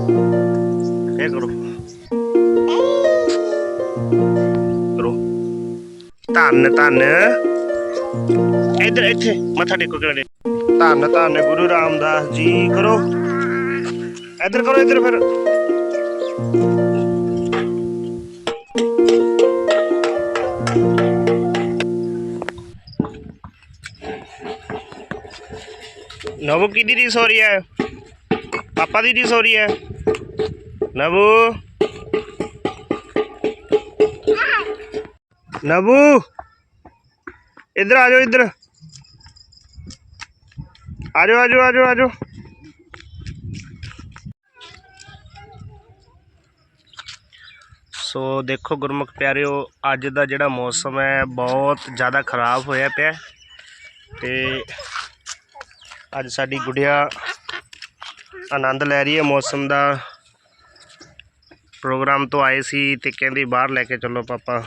ਇਹ ਕਰੋ ਕਰੋ ਧੰਨ ਧੰਨ ਇੱਧਰ ਇੱਥੇ ਮੱਥਾ ਟੇਕੋ ਕਿਹੜੇ ਧੰਨ ਧੰਨ ਗੁਰੂ ਰਾਮਦਾਸ ਜੀ ਕਰੋ ਇੱਧਰ ਕਰੋ ਇੱਧਰ ਫਿਰ ਨਵੂ ਕਿਹਦੀ ਰੀਸ ਹੋ ਹੈ ਪਾਪਾ ਦੀ ਰੀਸ ਹੋ ਰਹੀ ਹੈ। ਨਵੂ ਨਵੂ ਇੱਧਰ ਆ ਜਾਓ, ਇੱਧਰ। ਆ ਜਾਓ ਆ ਜਾਓ ਆ ਜਾਓ ਆ ਜਾਓ। ਸੋ ਦੇਖੋ ਗੁਰਮੁਖ ਪਿਆਰਿਓ, ਅੱਜ ਦਾ ਜਿਹੜਾ ਮੌਸਮ ਹੈ, ਬਹੁਤ ਜ਼ਿਆਦਾ ਖਰਾਬ ਹੋਇਆ ਪਿਆ ਤੇ ਅੱਜ ਸਾਡੀ ਗੁੜਿਆ ਆਨੰਦ ਲੈ ਰਹੀ ਹੈ। ਮੌਸਮ ਦਾ ਪ੍ਰੋਗਰਾਮ ਤੋਂ ਆਏ ਸੀ ਤੇ ਕਹਿੰਦੀ ਬਾਹਰ ਲੈ ਕੇ ਚੱਲੋ ਪਾਪਾ।